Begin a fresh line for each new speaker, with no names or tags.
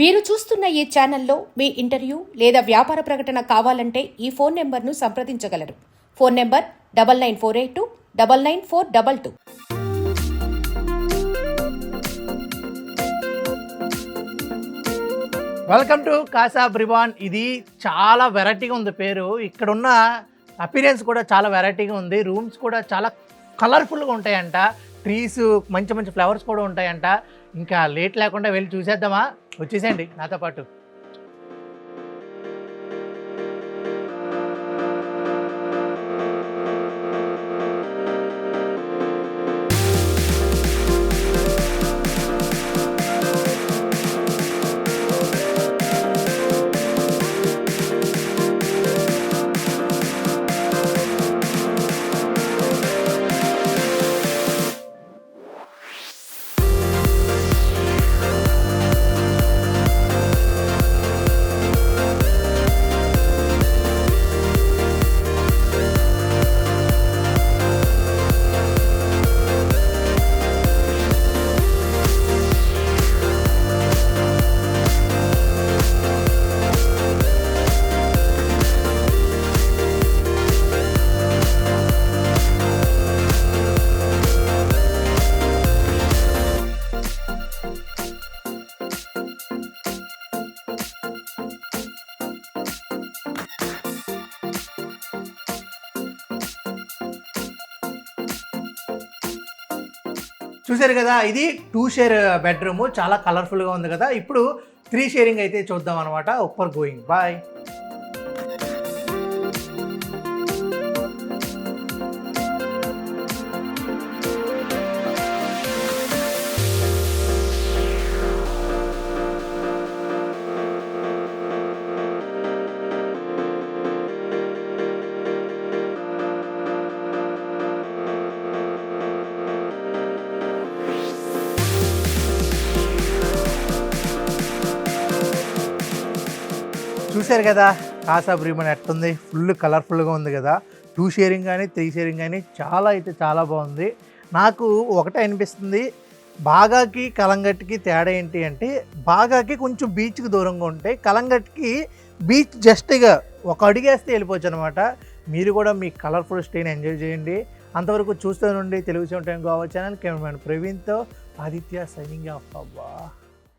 మీరు చూస్తున్న ఈ ఛానల్లో మీ ఇంటర్వ్యూ లేదా వ్యాపార ప్రకటన కావాలంటే ఈ ఫోన్ నెంబర్ను సంప్రదించగలరు. Phone number double nine four eight two double nine four double two.
Welcome to Kasa బ్రివాన్ ఇది చాలా వెరైటీగా ఉంది పేరు. ఇక్కడున్న అపీరియన్స్ కూడా చాలా వెరైటీగా ఉంది. రూమ్స్ కూడా చాలా కలర్ఫుల్గా ఉంటాయంట. ట్రీస్ మంచి మంచి ఫ్లవర్స్ కూడా ఉంటాయంట. ఇంకా లేట్ లేకుండా వెళ్ళి చూసేద్దామా? వచ్చేసేయండి నాతో పాటు. చూశారు కదా ఇది టూ షేర్ బెడ్రూమ్ చాలా కలర్ఫుల్గా ఉంది కదా. ఇప్పుడు త్రీ షేరింగ్ అయితే చూద్దాం అనమాట ఉప్పర్ గోయింగ్ బాయ్ చూశారు కదా కాసా బ్రీమన్ ఎట్టుంది? ఫుల్ కలర్ఫుల్గా ఉంది కదా. టూ షేరింగ్ కానీ త్రీ షేరింగ్ కానీ చాలా అయితే చాలా బాగుంది. నాకు ఒకటే అనిపిస్తుంది బాగాకి కలంగట్కి తేడా ఏంటి అంటే బాగాకి కొంచెం బీచ్కి దూరంగా ఉంటాయి కలంగట్కి బీచ్ జస్ట్గా ఒక అడిగేస్తే వెళ్ళిపోవచ్చు అనమాట మీరు కూడా మీ కలర్ఫుల్ స్టేని ఎంజాయ్ చేయండి. అంతవరకు చూస్తూ నుండి Telugu time Goa channel cameraman ప్రవీణ్తో Aditya signing off. అబ్బా!